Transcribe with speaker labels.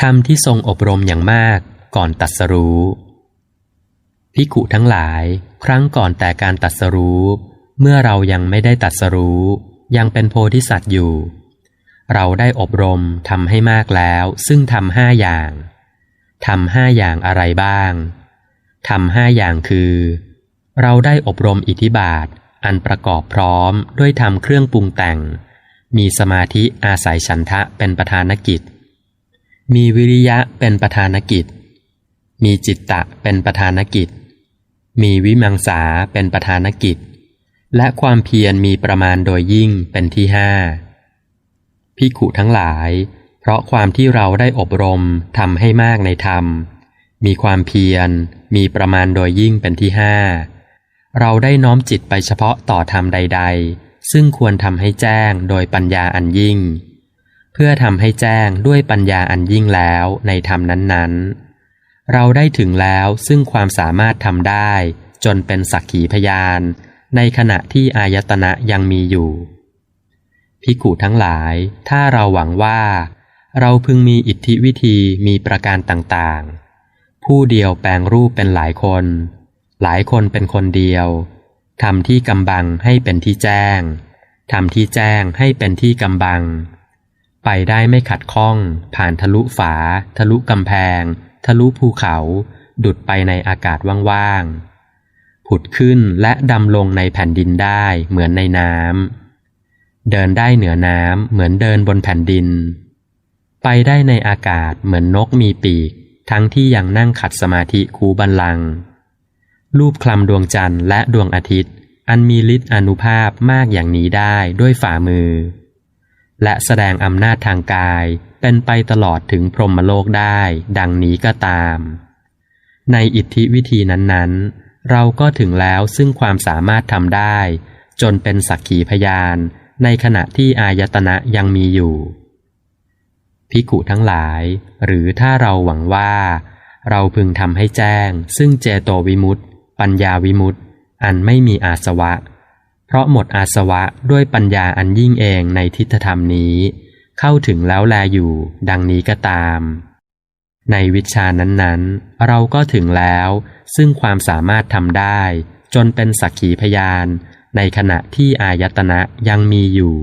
Speaker 1: ธรรมที่ทรงอบรมอย่างมากก่อนตัดสรู้พิกุทั้งหลายครั้งก่อนแต่การตัดสรู้ เมื่อเรายังไม่ได้ตัดสรู้ ยังเป็นโพธิสัตว์อยู่ เราได้อบรมทำให้มากแล้ว ซึ่งทำห้าอย่างทำห้าอย่างอะไรบ้างทำห้าอย่างคือ เราได้อบรมอิทธิบาท อันประกอบพร้อมด้วยทำเครื่องปรุงแต่ง มีสมาธิอาศัยฉันทะเป็นประธานกิจ มีวิริยะเป็นประธานกิจ มีจิตตะเป็นประธานกิจ มีวิมังสาเป็นประธานกิจ และความเพียรมีประมาณโดยยิ่งเป็นที่ห้าพิขุทั้งหลาย เพราะความที่เราได้อบรมทำให้มากในธรรม มีความเพียร มีประมาณโดยยิ่งเป็นที่ห้าเราได้น้อมจิตไปเฉพาะต่อธรรมใด ๆ ซึ่งควรทำให้แจ้งโดยปัญญาอันยิ่ง เพื่อทำให้แจ้งด้วยปัญญาอันยิ่งแล้วในธรรมนั้นๆ เราได้ถึงแล้วซึ่งความสามารถทำได้ จนเป็นสักขีพยาน ในขณะที่อายตนะยังมีอยู่พิกุทั้งหลาย ถ้าเราหวังว่า เราพึงมีอิทธิวิธีมีประการต่างๆ ผู้เดียวแปลงรูปเป็นหลายคน หลายคนเป็นคนเดียวทำที่กำบังให้เป็นที่แจ้งทำที่แจ้งให้เป็นที่กำบัง ไปได้ไม่ขัดข้อง ผ่านทะลุฝา ทะลุกำแพง ทะลุภูเขา ดุดไปในอากาศว่างๆ ผุดขึ้นและดำลงในแผ่นดินได้เหมือนในน้ำ เดินได้เหนือน้ำเหมือนเดินบนแผ่นดิน ไปได้ในอากาศเหมือนนกมีปีก ทั้งที่ยังนั่งขัดสมาธิคูบันลัง รูปคลำดวงจันทร์และดวงอาทิตย์ อันมีฤทธิ์อนุภาพมากอย่างนี้ได้ด้วยฝ่ามือ และแสดงอำนาจทางกายเป็นไปตลอดถึงพรหมโลกได้ ดังนี้ก็ตาม ในอิทธิวิธีนั้นๆ เราก็ถึงแล้วซึ่งความสามารถทำได้ จนเป็นสักขีพยานในขณะที่อายตนะยังมีอยู่ พิกุทั้งหลาย หรือถ้าเราหวังว่า เราพึงทำให้แจ้ง ซึ่งเจโตวิมุตติปัญญาวิมุตติอันไม่มีอาสวะ เพราะหมดอาสวะด้วยปัญญาอันยิ่งเองในทิฏฐธรรมนี้ เข้าถึงแล้วแลอยู่ ดังนี้ก็ตาม ในวิชานั้นๆ เราก็ถึงแล้ว ซึ่งความสามารถทำได้ จนเป็นสักขีพยาน ในขณะที่อายตนะยังมีอยู่